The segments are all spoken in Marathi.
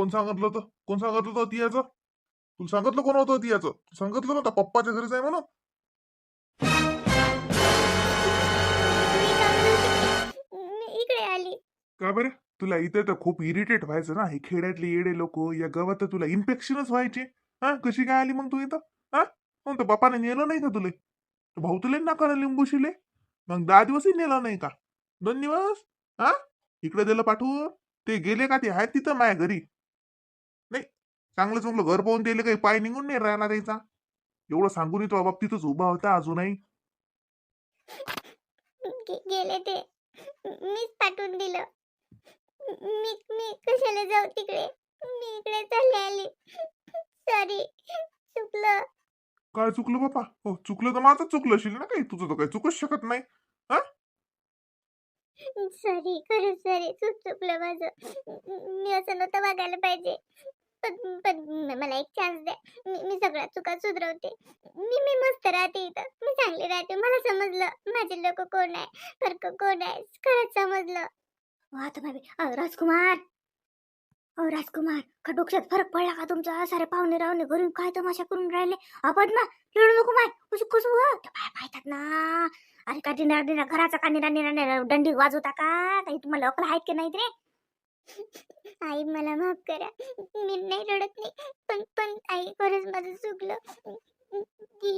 कोण सांगितलं होतं? कोण सांगितलं होतं तियाचं? तुला सांगितलं कोण होतं तियाचं? सांगितलं ना पप्पाच्या घरीच आहे म्हणून. का म्हणते? मी इकडे आली. का बरं? तुला इथे तर खूप इरिटेट व्हायचं ना हे खेड्यातले येडे लोक या गावात तर तुला इन्फेक्शनच व्हायचे. हा कशी काय आली मग तू इथं? हा? मग तर बापाने नेलं नाही का तुला? भाऊ तुला नका लिंबू शिले? मग दहा दिवसही नेलं नाही का? दोन दिवस? हा? इकडे दिलं पाठवून? ते गेले का ते? आहेत तिथं माझ्या घरी. चांगलं चांगलं घर पाहून दिले काही पाय निघून नाही राहिला त्याचा. एवढं सांगून तो बाप तिथंच उभा होता अजूनही. गे- गेले ते. मीच पाठवून दिलं. मी मी कशाला जाऊ तिकडे? मी इकडे चालले आली. सॉरी चुकलं. काय चुकलं बापा? हो चुकलं तर माझं चुकलं असेल ना काही? तुझं तर काही चुकूच शकत नाही. सॉरी खरंच सॉरी चूक चुकलं माझं. मी असं नव्हतं वागायला पाहिजे. पण पण मला एक चान्स द्या. मी मी सगळ्या चुका सुधरवते. मी मी मस्त राहते इथं. मी चांगली राहते. मला समजलं. माझे लोक कोण आहे? फरक कोण आहे? खरंच समजलं. वा बाबी अहो, राजकुमार! अहो राजकुमार! का डोक्यात फरक पडला का तुमचा? सारे पाहुणे रावणे घरून काय तमाशा करून राहिले? आपण ना? रडू नको माय कुसू कुसू पाय पाहतात ना. अरे का डिनार डिनार घराचा का निरा निरा निरा दंडी वाजवता का? काही तुम्हाला अकल आहेत की नाहीत रे? आई मला माफ करा. मी नाही रडत नाही पण पण आई खरंच माझं चुकलं.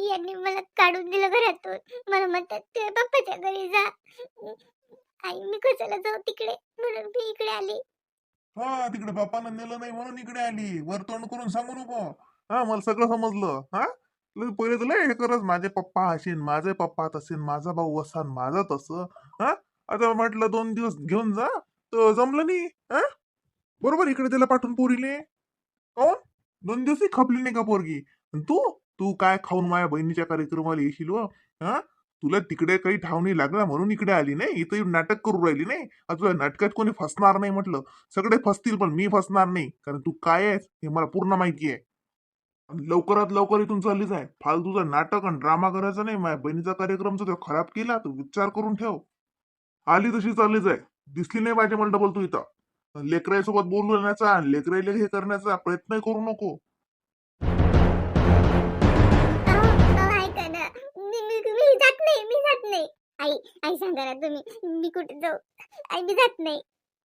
यांनी मला काढून दिलं घरातून. मला म्हणतात ते पप्पाच्या घरी जा. आई मी कशाला जाऊ तिकडे? म्हणून मी इकडे आली. हा तिकडे बापानं नेलं नाही म्हणून इकडे आली. वर तोंड करून सांगू नको. हा मला सगळं समजलं. हा? पहिले तुला हे करत माझे पप्पा असेन माझे पप्पा तसेन माझा भाऊ असा माझा तसं. हा? आता म्हटलं दोन दिवस घेऊन जा. तर जमलं नाही हा बरोबर इकडे त्याला पाठवून पोरीले. काऊन? दोन दिवसही खपली नाही का पोरगी? तू? तू काय खाऊन माझ्या बहिणीच्या कार्यक्रमाला येशील हा तुला तिकडे काही ठाव नाही लागला म्हणून इकडे आली नाही इथं नाटक करू राहिली नाही. तुला नाटकात कोणी फसणार नाही म्हटलं. सगळे फसतील पण मी फसणार नाही. कारण तू काय आहेस हे मला पूर्ण माहिती आहे. लवकरात लवकर इथून चालली जाय फालतूचा नाटक आणि ड्रामा करायचा नाही. माझ्या बहिणीचा कार्यक्रम जो तो खराब केला तू विचार करून ठेव. आली तशी चालली जाय दिसली नाही पाहिजे मला डबल तू इथं. लेकराईसोबत बोलू आणि लेकराईला हे करण्याचा प्रयत्न करू नको. ना. मी जात नाही मी जात नाही. आई आई सांगा ना तुम्ही. मी कुठे जाऊ? आई मी जात नाही.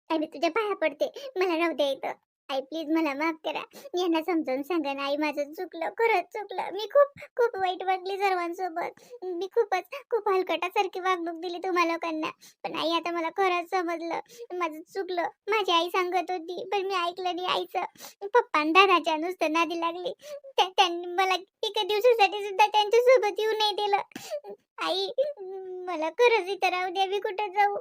आई मी तुझ्या पाया पडते. मला राहू द्या इथं. आई प्लीज मला माफ करा. यांना समजावून सांगा ना आई माझं चुकलं खरंच चुकलं. मी खूप खूप वाईट वागली सर्वांसोबत. मी खूपच खूप हलकटासारखी वागणूक दिली तुम्हा लोकांना. पण आई आता मला खरंच समजलं. माझं चुकलं. माझी आई सांगत होती पण मी ऐकलं नाही आईचं. पप्पा दादाच्या नुसतं नादी लागली. त्यांनी मला एका दिवसासाठी सुद्धा त्यांच्यासोबत येऊ नाही दिलं. आई मला खरंच इथं राहू द्या मी कुठं जाऊ?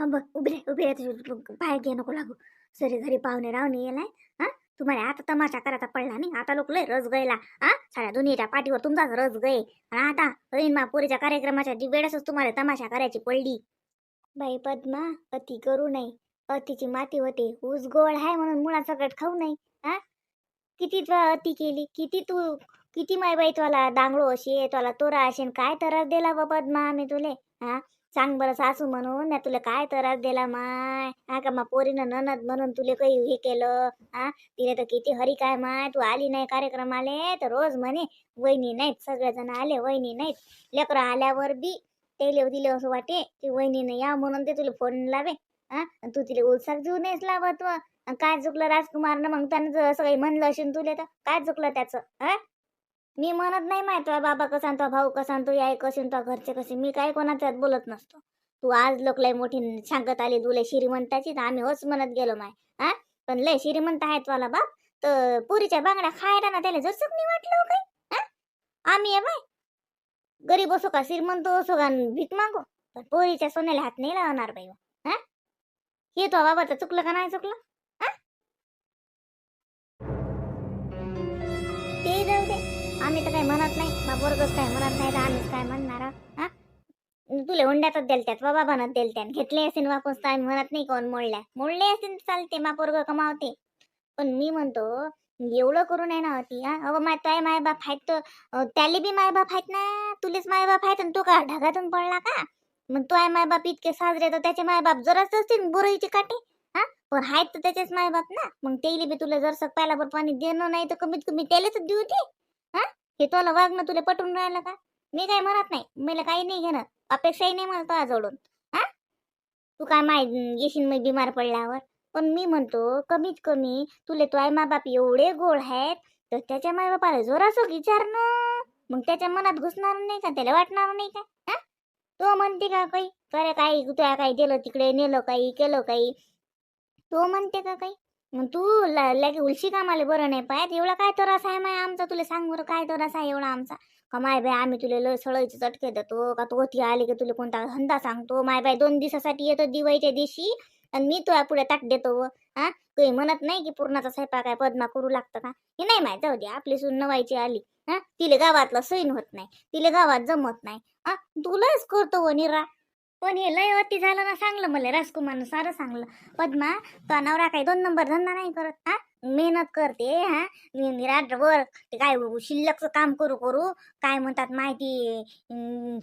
हा बघ उभी रे उभी रे पाय घे नको लागू. सरी घरी पाहुणे रावणे येलाय हा तुम्हाला आता तमाशा करायचा पडला नाही. आता लोक लय रस गयला हा साऱ्या दुनियेच्या पाठीवर तुमचाच रस गय आणि आता होईन मा पोरीच्या कार्यक्रमाच्या वेळेसच तुम्हाला तमाशा करायची पडली. बाई पद्मा अति करू नये. अतिची माती होते. ऊस गोळ आहे म्हणून मुळा सकट खाऊ नये हा. किती तू अति केली किती तू किती माय बाई तुला दांगडो अशी तुला तोरा असेल काय त्रास दिला बा पद्मा आम्ही तुले हा. सांग बरं सासू म्हणून ना तुला काय त्रास दिला माय? हा का मा पोरीनं ननद म्हणून तुले काही हे केलं? हा? तिने तर किती हरी काय माय? तू आली नाही कार्यक्रम आले तर रोज म्हणे वहिनी नाहीत सगळेजण आले वहिनी नाहीत. लेकरं आल्यावर बी तेले दिले असं वाटे की वहिनीनं या म्हणून ते तुला फोन लावे. हा? तू तिला उत्साह जीव नाहीच लावत काय चुकलं राजकुमारनं? मग त्यानं असं काही म्हणलं असेल तुले तर? काय चुकलं त्याचं? हा? मी म्हणत नाही माहीत तुझा बाबा कसा तो भाऊ कसा आणि याय कसे तो घरचे कसे. मी काय कोणाच्यात बोलत नसतो. तू आज लोक लय मोठी सांगत आली तुला श्रीमंताची तर आम्ही होच म्हणत गेलो माय. हा? पण लय श्रीमंत आहे तुला बाप. तर पुरीच्या बांगड्या खायला ना त्याला जसं नाही वाटलं हो काय हा? आम्ही आहे बाय. गरीब असो का श्रीमंत असो का आणि भीक मागो. पण पोरीच्या सोन्याला हात नाही लावणार बाई. हा? हे तो बाबाचा चुकलं का नाही चुकलं? म्हणत नाही. बा काय म्हणत नाही तर आम्हीच काय म्हणणार हा? तुले हुंड्यातच देलत्यात बाबा बनत देलत्यात. घेतले असेल वापस तर आम्ही म्हणत नाही कोण मोडल्या. मोडले असेल तर चालते मा पोरग कमावते. पण मी म्हणतो एवढं करू नये ना ती हा? अगं माय ताय माय बाप आहेत तर त्याले बी माय बाप आहेत ना तुलेच माय बाप आहेत आणि तू का ढगातून पडला का? मग तो आहे माय बाप इतके साजरे तर त्याचे माय बाप जराच असतील बुरईचे काटे हा? पण आहेत तर त्याचेच माय बाप ना. मग तेले बी तुला जर पाहिला भर पाणी देणं नाही तर कमीत कमी त्यालाच देऊ ते हा? हे तुला वागणं तुला पटून राहिलं का? मी काय म्हणत नाही. मला काही नाही घेणं. अपेक्षाही नाही मला तुला जोडून हा? तू काय माय येशील मी बिमार पडल्यावर? पण मी म्हणतो कमीत कमी तुले तो आई माबाप एवढे गोड आहेत तर त्याच्या मायबापाला जोरासो विचारणं मग त्याच्या मनात घुसणार नाही का? त्याला वाटणार नाही का? हा? तो म्हणते का काही? करे काही तुला काही दिलं तिकडे नेलं काही केलं काही? तो म्हणते का काही? मग तू लगे उलशी कामाले बरं नाही पाहत? एवढा काय त्रास आहे माय आमचा? तुला सांग बरं काय त्रास आहे एवढा आमचा? का माय बाय आम्ही तुला लय सळईचे चटके देतो का तू होती आली की तुला कोणता धंदा सांगतो? माय बाय दोन दिवसासाठी येतो दिवाळीच्या दिवशी आणि मी तुला पुढे ताट देतो व. हा? काही म्हणत नाही की पूर्णाचा स्वयंपाक आहे पद्मा करू लागतं का? हे नाही माय जाऊ दे आपली सून नवायची आली हा? तिला गावातलं सैन होत नाही तिला गावात जमत नाही हा? तुलाच करतो व निरा. पण हे लय अति झालं ना सांगलं मला राजकुमारनं सारं सांगलं. पद्मा तो नवरा काही दोन नंबर धंदा नाही करत हा? मेहनत करते हा? मी रात्रभर ते काय हो, शिल्लकचं काम करू करू. काय म्हणतात माहिती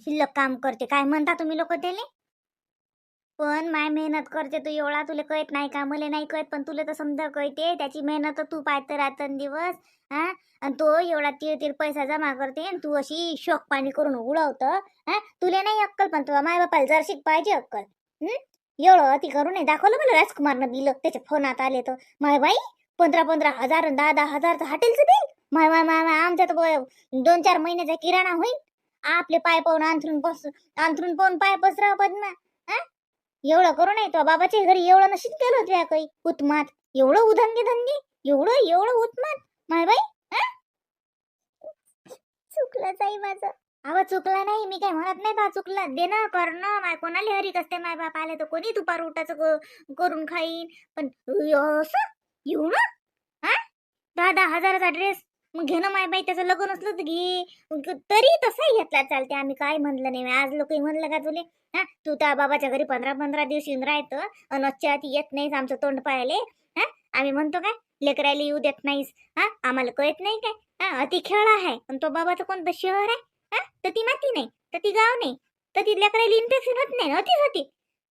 शिल्लक काम करते काय म्हणता तुम्ही लोक त्याला? पण माय मेहनत करते तू एवढा तुला कळत नाही का? मला नाही कळत पण तुला तर समजा कळते त्याची मेहनत तू पाहत रात्रंदिवस हा? आणि तो एवढा तीर तीर पैसा जमा करते आणि तू अशी शोक पाणी करून उडवतं हा? तुला नाही अक्कल पण तुला माय बापाला जरशीक पाहिजे अक्कल एवढं अति करू नाही दाखवलं मला राजकुमारनं बिल त्याच्या फोनात आले तर. माय बाई पंधरा पंधरा हजार आणि दहा दहा हजार हॉटेलचं बिल? माय माय माय माय आमच्या तर दोन चार महिन्याचा किराणा होईल आपले पाय पाहून अंथरून पस अंथरून पाहून पाय पसरा पद्मा. एवढं करू नाही तो बाबाच्या घरी एवढं नशीब केलं तुया काही. उत्मात एवढं उधंगी धंगी एवढं एवढं उत्मात माय बाई चुकलं चुकलंच माझं. अव चुकला नाही. मी काय म्हणत नाही बा चुकला. देणं करणं माय कोणाला हरीक असते माय बाप? आले तर कोणी दुपार उठाचं करून खाईन. पण असं? एवढं? हा दहा दहा हजाराचा ड्रेस मग घे ना माय बाई त्याचं लग्न असलं तर घे. तरी तसाही घेतला चालते. आम्ही काय म्हणलं नाही. आज लोक म्हणलं का तुले? हा तू त्या बाबाच्या घरी पंधरा पंधरा दिवस येऊन राहतं. अनच्या ती येत नाहीस आमचं तोंड पाहिले हा आम्ही म्हणतो काय? लेकरायला येऊ देत नाहीस. हा आम्हाला कळत नाही काय? हा अति खेळ आहे. पण तो बाबाचं कोणतं शहर आहे? हा तर ती माती नाही. तर ती गाव नाही. तर ती लेकरायला इन्फेक्शन होत नाही. होतीच होती.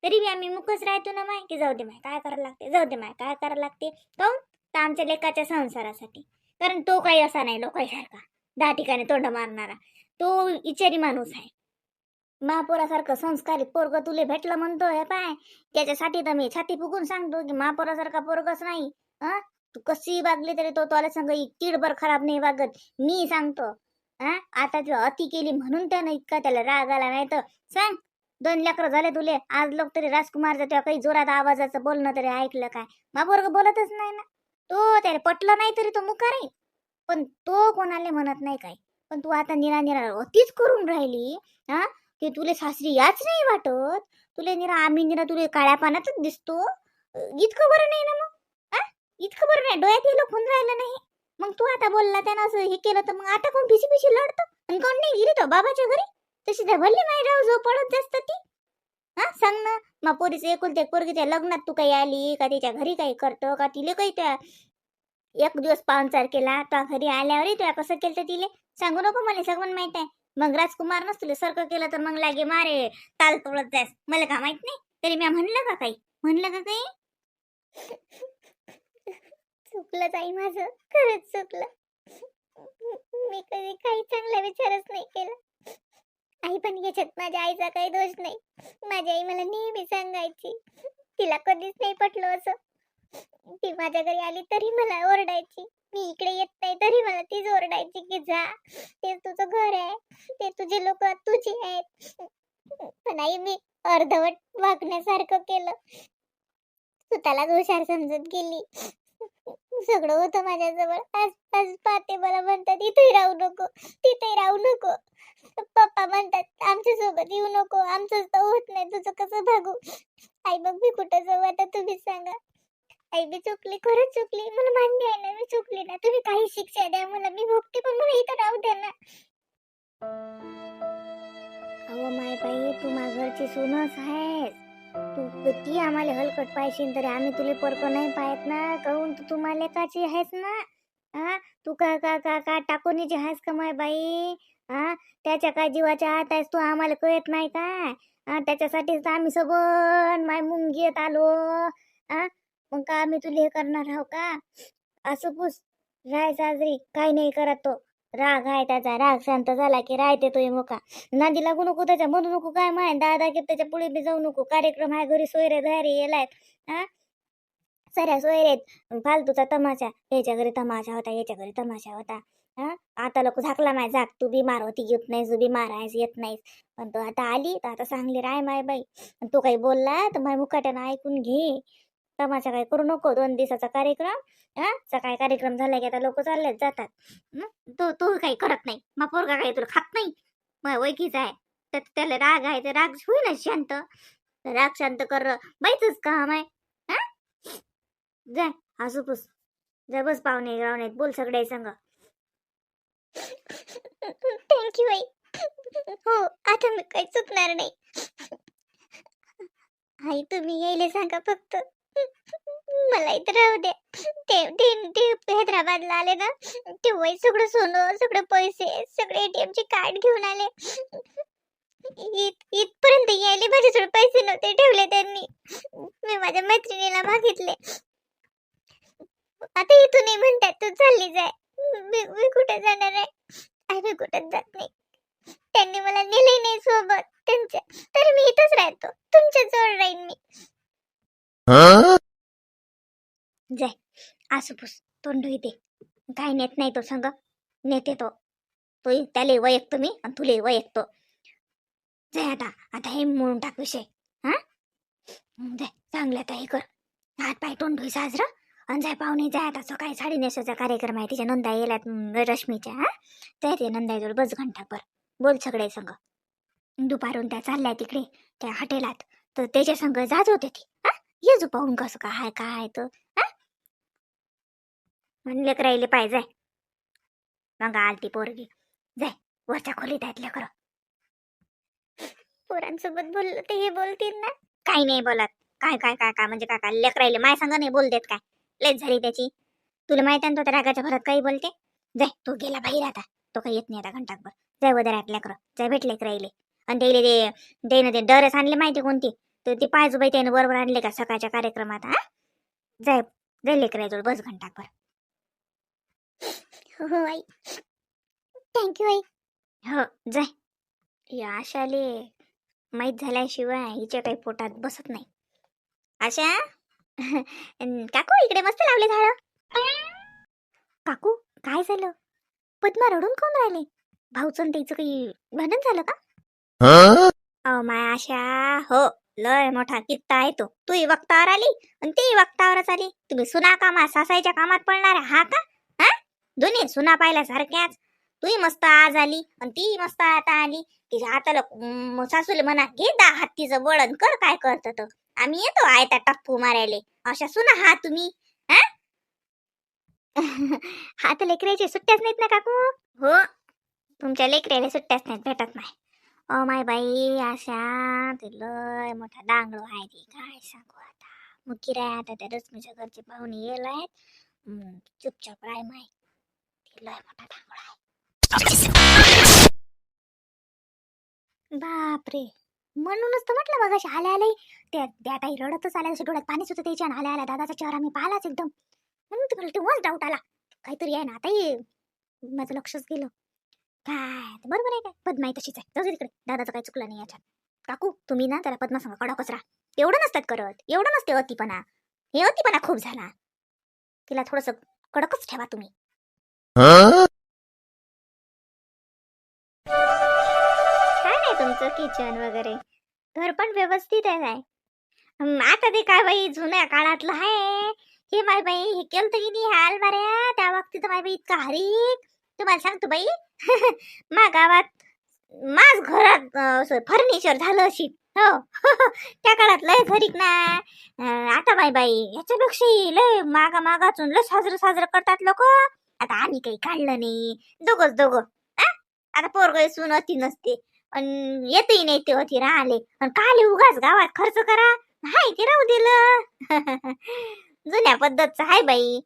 तरी बी आम्ही मुकच राहतो ना माय. की जाऊ दे माय काय करायला लागते? जाऊ दे माय काय करायला लागते? काऊन तर आमच्या लेकाच्या संसारासाठी. कारण तो काही असा नाही लोकांसारखा. दहा ठिकाणी तोंड मारणारा. तो इचारी माणूस आहे. महापुरासारखं संस्कारित पोरग तुले भेटलं म्हणतो हे पाय. त्याच्यासाठी तर मी छाती फुगून सांगतो की महापुरासारखा पोरगच नाही. हा तू कशी वागली तरी तो तुला सांग चिडभर खराब नाही वागत मी सांगतो. हा आता तू अति केली म्हणून त्यानं इतका त्याला राग आला नाही तर. सांग दोन लेकर झाले तुले. आज लोक तरी राजकुमारचा तेव्हा काही जोरात आवाजाचं बोलणं तरी ऐकलं काय? महापोरग बोलतच नाही ना. तो त्याला पटलं नाही तरी तो मुका राहील. पण तो कोणाला म्हणत नाही काय? पण तू आता निरा निरा अतिच करून राहिली हा? की तुले सासरी याच नाही वाटत? तुले निरा आम्ही निरा तुले काळ्या पानातच दिसतो. इतकं बरं नाही ना मग? हा? इतकं बरं नाही. डोळ्यात हे खून राहिलं नाही. मग तू आता बोलला त्यानं असं हे केलं तर मग आता कोण पिशी पिशी लढतं? आणि कोण नाही गेली तो बाबाच्या घरी? तशी त्या भल्ली माय राव जो पडत जास्त ती. हा? सांग ना मग पोरीचं एकुलते एक पोरगी त्या लग्नात तू काही आली का तिच्या घरी काही करतं का तिले काही त्या एक दिवस पाहुणचार केला तो घरी आल्यावरही तुला कसं केलं तर तिले? सांगू नको मला सगळं माहीत आहे. मग राजकुमार तुला सारखं केलं तर मग लागे मारे ताल तोडत जास मला का माहीत नाही? तरी मी म्हणलं का काही? म्हणलं का काही? चुकलं ताई माझं खरंच चुकलं. मी कधी काही चांगला विचारच नाही केला. आई पण याच्यात माझ्या आईचा काही दोष नाही. माझी आई मला नेहमी सांगायची. तिला कधीच नाही पटलं असं. ती माझ्या घरी आली तरी मला ओरडायची. मी इकडे येत नाही तरी मला तीच ओरडायची की जा ते तुझं घर आहे ते तुझे लोक तुझे आहेत. पण आई मी अर्धवट वागण्यासारखं केलं. स्वतःलाच हुशार समजत गेली. सगळं होतं माझ्याजवळ. आज आज पाहते मला म्हणतात इथे राहू नको तिथे राहू नको. पप्पा म्हणतात आमच्यासोबत येऊ नको आमचं होत नाही तुझं कसं भागू? आई मग मी कुठं जाऊ आता तुम्हीच सांगा. आई मी चुकली खरंच चुकली. मला मान्य आहे ना मी चुकली ना. तुम्ही काही शिक्षा द्या मला. मी भोगते पण मला इथं राहू द्या ना. अहो माय बाई तू माझ्या घरची सोनच आहेस. तू किती आम्हाला हलकट पाहिजे तरी आम्ही तुले परक नाही पाहत ना. कहून तू तुम्हाला काची आहेस ना? हा तू का का का का टाकून टाकोनीची आहेस का माय बाई? हा त्याच्या काय जीवाच्या आत आहेस तू आम्हाला कळत नाही काय? हा त्याच्यासाठीच तर आम्ही सगळं माय मुंग येत आलो. हा मग का आम्ही तुला हे करणार आहो का? असं पूस. राय साजरी काय नाही करत तो. राग आहे त्याचा राग शांत झाला की राहते तो मुका. नांदी लागू नको त्याच्या म्हणू नको काय माय दादा की त्याच्या पुढे बी जाऊ नको. कार्यक्रम आहे घरी सोयरे धारी येलायत. हा? सऱ्या सोयरेत. फालतूचा तमाशा. याच्या घरी तमाशा होता याच्या घरी तमाशा होता. हा? आता लोक झाकला माय झाक. तू बिमार होती येत नाहीस तू बिमार आहेस येत नाहीस. पण तू आता आली तर आता सांगली राय माय बाई. तू काही बोलला तर माय मुकाट्यानं ऐकून घे. तमाशा काय करू नको दोन दिवसाचा कार्यक्रम. हा सकाळी कार्यक्रम झाला की आता लोक चाललेच जातात. तू तू काही करत नाही. मग पोरगा काही तुला खात नाही. मग ओळखीचा आहे. तर त्याला राग आहे तर राग होईल शांत. राग शांत कर. बाईच काम आहे. हा? जाय हसू पुस. जा बस पाहुणे रावणे बोल सगळे सांग. थँक्यू आई. हो आता मी काही चुकणार नाही. आई तुम्ही यायला सांगा फक्त. मला इथं राहू दे. ते ते ते हैदराबादला आले ना तेव्हा सगळं सोनं सगळे पैसे सगळे एटीएम चे कार्ड घेऊन आले. इथपर्यंत यायले माझ्याजवळ पैसे नव्हते ठेवले त्यांनी. मी माझ्या मैत्रिणीला मागितले. आता इथूनही म्हणतात तू चालली जाय. मी मी कुठे जाणार आहे? मी कुठेच जात नाही. त्यांनी मला नेले नाही सोबत. त्यांच्या तर मी इथंच राहतो. तुमच्या जवळ राहीन मी. जाय. आसूपूस तोंड इथे काय नेत नाही तो संग. नेते तो. तो त्याले वयकतो मी आणि तुले वयकतो. जाय आता. आता हे म्हणून टाक विषय. हा? जाय चांगलं आता हे कर. हात पाय तोंड धुई साजरं आणि जाय पाहुणे जाय आता सकाळी साडी नेसायचा कार्यक्रम आहे तिच्या नंदा येल्यात रश्मीच्या हा? जाय ते नंदाईजवळ बस घंटा पर बोल सगळे संग. दुपारून त्या चालल्या तिकडे त्या हॉटेलात. तर त्याच्या संग जात होते ती हा? ये जो पाहून कसं काय हाय काय आहे तर म्हणले राहिले पाहिजे. मग आलती पोरगी. जाय वरच्या खोलीत आहेत लेकर पोरांसोबत बोललं ते हे बोलतील ना. काही नाही बोलत. काय काय काय काय म्हणजे काय काय? लेकरायले माय सांगा नाही बोल देत काय? लेच झाली त्याची. तुला माहीत आहे ना तो त्या रागाच्या भरात काही बोलते? जाय तो गेला बाहेर आता. तो काही येत नाही आता घंटाकभर जाय वदरात लेकर. जाय भेट लेकरायले आणि त्याला ते देणं ते डरस आणले माहिती कोणती? तर ते पायजोबाई त्यानं बरोबर आणले का सकाळच्या कार्यक्रमात हा? जाय जाय लेकरायजवळ बस घंटाकभर हो हो आई. थँक्यू आई. हो जाय. या आशाले माहीत झाल्याशिवाय हिच्या काही पोटात बसत नाही. आशा? काकू इकडे मस्त लावले झाड. काकू काय झालं? पद्मा रडून कोण राहिले? भाऊचं त्याचं काही भांडण झालं का? अहो माय आशा हो. लय मोठा कित्ता आहे तो. तूही वक्तावर आली आणि ती वक्तावरच आली. तुम्ही सुना कामात सासाईच्या कामात पडणार हा का? हा? दोन्ही सुना पाहिल्यासारख्याच. तूही मस्त आज आली आणि ती मस्त आता आली. तिच्या हाताला सासूले सासूला म्हणा घे दा हत्तीचं वळण कर काय करत तर आम्ही येतो आयता टप्पू मारायले. अशा सुना हा तुम्ही. हा? हात लेकरायचे सुट्ट्याच नाहीत ना काकू? हो. तुमच्या लेकराला सुट्ट्याच नाहीत भेटत नाही. माय बाई अशा ते लय मोठा डांगळो आहे ते काय सांगू आता मग किराय आता त्या रश्मीच्या घरचे पाहुणे येल आहेत चुपचाप राय माय ते लय मोठा डांगळो आहे बापरे! म्हणूनच तर म्हटलं बघा अशी आल्या आल्या त्या त्या ताई रडतच आल्या जसं डोळ्यात पाणी सुद्धा त्याच्या आल्या आल्या दादाचा चेहरा मी पाहिलाच एकदम. म्हणून तुम्हाला तेव्हाच डाऊट आला. काहीतरी आहे ना आता माझं लक्षच गेलं. काय? बरोबर आहे काय? पद्मा तशीच आहे. जाऊ तिकडे. दादाचं काही चुकलं नाही याच्यात. काकू तुम्ही ना त्याला पद्मा सांगा कडा कचरा एवढं नसतात करत. एवढं नसते अतिपणा. हे अतिपणा खूप झाला. तिला थोडस कडकच ठेवा तुम्ही. छान आहे तुमचं किचन वगैरे. घर पण व्यवस्थित आहे काय आता ते काय बाई जुन्या काळातलं आहे. हे माय बाई हे केलं की नाही ह्या अलमाऱ्या त्या बाबतीत माय बाई इतका हरीक. तुम्हाला सांगतो बाई. मा गावात माझ घरात फर्निचर झालं अशी. हो. त्या काळात लय घरीक ना. आता बाई बाई याच्यापेक्षाही लय मागा मागाचून लय साजरं साजरं करतात लोक. आता आम्ही काही काढलं नाही. दोघच दोघं. आ? आता पोरग सून अति नसते. अन येतही नाही ते अति राहिले. आणि काले उगाच गावात खर्च करा. हाय ते राहू दिलं. जुन्या पद्धतचं आहे बाई.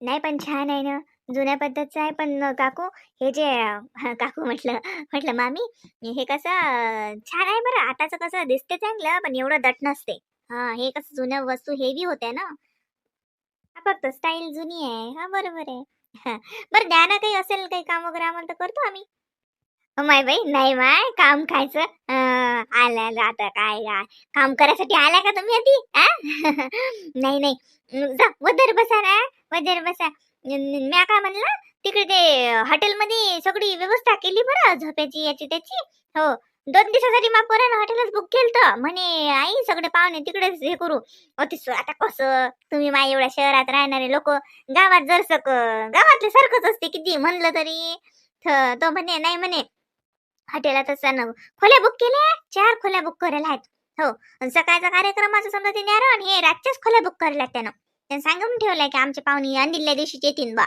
नाही पण छान आहे ना. जुन्या पद्धतचं आहे. पण काकू हे जे काकू म्हटलं म्हटलं मामी हे कसं छान आहे बरं. आताचं कसं दिसते चांगलं पण एवढं दट नसते. हा हे कसं जुन्या वस्तू हेवी होत्या ना. फक्त स्टाईल जुनी आहे. हा बरोबर आहे. हा. बरं द्या ना काही असेल काही काम वगैरे आम्हाला तर करतो आम्ही. माय बाई नाही माय काम खायचं अं, आलं आता काय काय काम करायसाठी आल्या का तुम्ही आधी? नाही नाही. जा वदर बसा ना वदर बसा. म्या काय म्हणलं तिकडे ते हॉटेलमध्ये सगळी व्यवस्था केली बरं झोप्याची याची त्याची. हो दोन दिवसासाठी मा पोरानं हॉटेलच बुक केलं म्हणे आई सगळे पाहुणे तिकडेच हे करू. अतिशय आता कसं? तुम्ही माय एवढ्या शहरात राहणारे लोक गावात जर सक गावातले सारखंच असते किती म्हणलं तरी. थ- तो म्हणे नाही म्हणे हॉटेलातच जाणं खोल्या बुक केल्या चार खोल्या बुक करायला आहेत. हो आणि सकाळचा कार्यक्रमाचं समजा ते न्यारो आणि हे रातच्याच खोल्या बुक करायला आहेत त्यानं. सांगून ठेवलंय की आमचे पाहुणे अंदिल्ल्या दिवशीच येतील बा.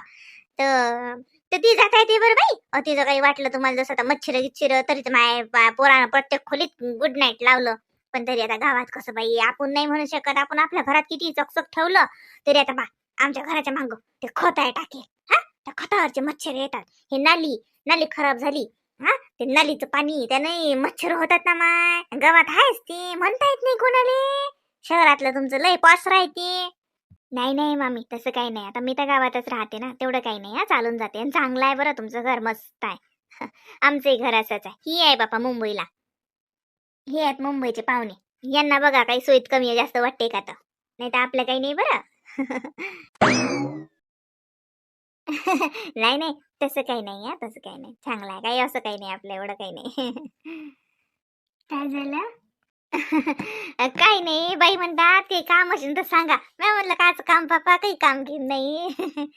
तर तर ती जाता येते बरं बाई. तिचं काही वाटलं तुम्हाला जसं आता मच्छर गिच्छर तरी तर माय बा- पोरानं प्रत्येक खोलीत गुड नाईट लावलं. पण तरी आता गावात कसं बाई आपण नाही म्हणू शकत. आपण आपल्या घरात किती चकचक ठेवलं तरी आता बा आमच्या घराच्या मागं ते खत आहे टाकेल. हा? त्या खतावरचे मच्छर येतात. हे नाली नाली खराब झाली. हा? ते नालीचं पाणी त्याने मच्छर होतात ना माय. गावात आहेच ते. म्हणता येत नाही कोणाले. शहरातलं तुमचं लय पॉस राहते. नाही नाही मामी तसं काही नाही. आता मी तर गावातच राहते ना तेवढं काही नाही हा चालून जाते. आणि चांगलं आहे बरं तुमचं घर मस्त आहे. आमचंही घर असंच आहे. ही आहे बापा मुंबईला. हे आहेत मुंबईचे पाहुणे. यांना बघा काही सोयीत कमी आहे जास्त वाटते का तर? नाही तर आपलं काही नाही बरं. नाही नाही तसं काही नाही हा तसं काही नाही. चांगलं आहे. काही असं काही नाही आपलं एवढं काही नाही. काय झालं? काही नाही बाई म्हणतात काही काम असेल तर सांगा. मी म्हणलं काच काम पापा काही काम घेत नाही.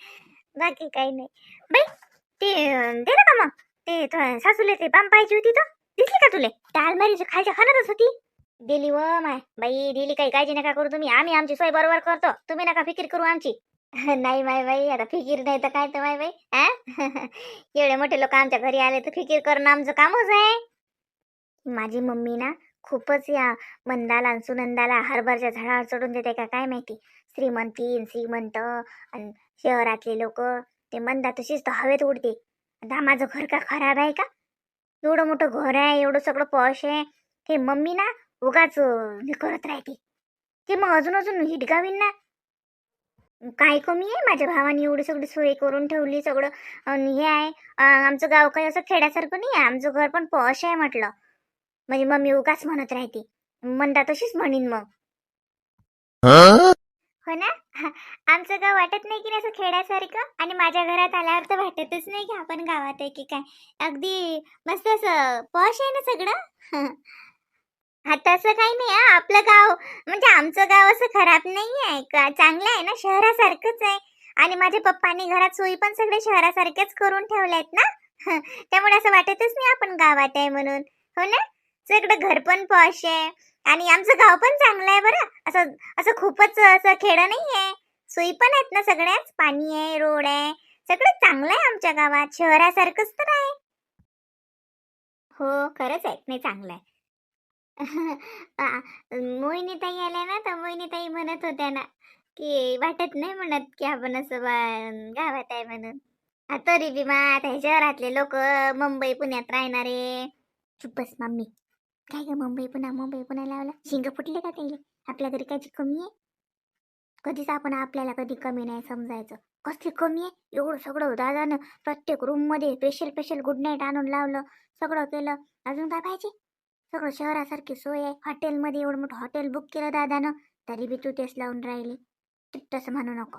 बाकी काही नाही. बाई ते दे ना का मग? ते सासूले ते बाम पाहिजे होती तर. दिसली का तुले? त्या अलमारीच्या खालच्या खानातच होती. दिली व माय. बाई दिली काही काळजी नका करू तुम्ही. आम्ही आमची सोय बरोबर करतो. तुम्ही नका फिकीर करू आमची. नाही माय बाई आता फिकीर नाही तर काय तर माय बाई एवढे मोठे लोक आमच्या घरी आले तर फिकीर करणं आमचं कामच आहे. माझी मम्मी ना खूपच या मंदाला आणि सुनंदाला हरभरच्या झाडावर चढून देते का काय माहिती? श्रीमंती श्रीमंत. आणि शहरातले लोक ते मंदा तशीच तर हवेत उडते. आता माझं घर का खराब आहे का? एवढं मोठं घर आहे एवढं सगळं पॉश आहे. ते मम्मी ना उगाच हे करत राहते. ते मग अजून अजून हिटगावीन ना. काय कमी आहे माझ्या भावाने एवढी सगळी सोय करून ठेवली सगळं? आणि हे आहे आमचं गाव काही असं खेड्यासारखं नाही आहे. आमचं घर पण पॉश आहे म्हटलं. म्हणजे मम्मी उगाच म्हणत राहते. मंदा तशीच म्हणीन मग. हो? ना? आमचं गाव वाटत नाही की नाही असं खेड्यासारखं? आणि माझ्या घरात आल्यावर तर वाटतच नाही की आपण गावात आहे की काय? अगदी मस्त असं पॉश आहे ना सगळं? हा तसं काही नाही हा. आपलं गाव म्हणजे आमचं गाव असं खराब नाही आहे. का चांगलं आहे ना? शहरासारखंच आहे. आणि माझ्या पप्पांनी घरात सोयी पण सगळे शहरासारखेच करून ठेवल्यात ना? त्यामुळे असं वाटतच नाही आपण गावात आहे म्हणून. हो ना? सगळं घर पण पॉश आहे. आणि आमचं गाव पण चांगलं आहे बरं. असं असं खूपच असं खेडं नाही आहे सोयी पण आहेत ना सगळ्याच. पाणी आहे रोड आहे. सगळं चांगलं आहे आमच्या गावात. शहरासारखंच तर आहे. हो खरंच आहे. नाही चांगलं आहे. मोहिनी ताई आल्या ना तर मोहिनी ताई म्हणत होत्या ना की वाटत नाही म्हणत की आपण असं बा- गावात आहे म्हणून. आ, तरी बी मा आता शहरातले लोक मुंबई पुण्यात राहणारे. चुप्पस मम्मी. काय गं मुंबई पुन्हा? मुंबई पुन्हा लावला? शिंग फुटले का त्याला? आपल्या घरी कायची कमी आहे? कधीच आपण आपल्याला कधी कमी नाही समजायचं. कसली कमी आहे? एवढं सगळं दादानं प्रत्येक रूममध्ये स्पेशल स्पेशल गुड नाईट आणून लावलं. सगळं केलं. अजून काय पाहिजे? सगळं शहरासारखी सोय आहे. हॉटेलमध्ये एवढं मोठं हॉटेल बुक केलं दादानं तरी बी तू तेच लावून राहिली. तू तसं म्हणू नको.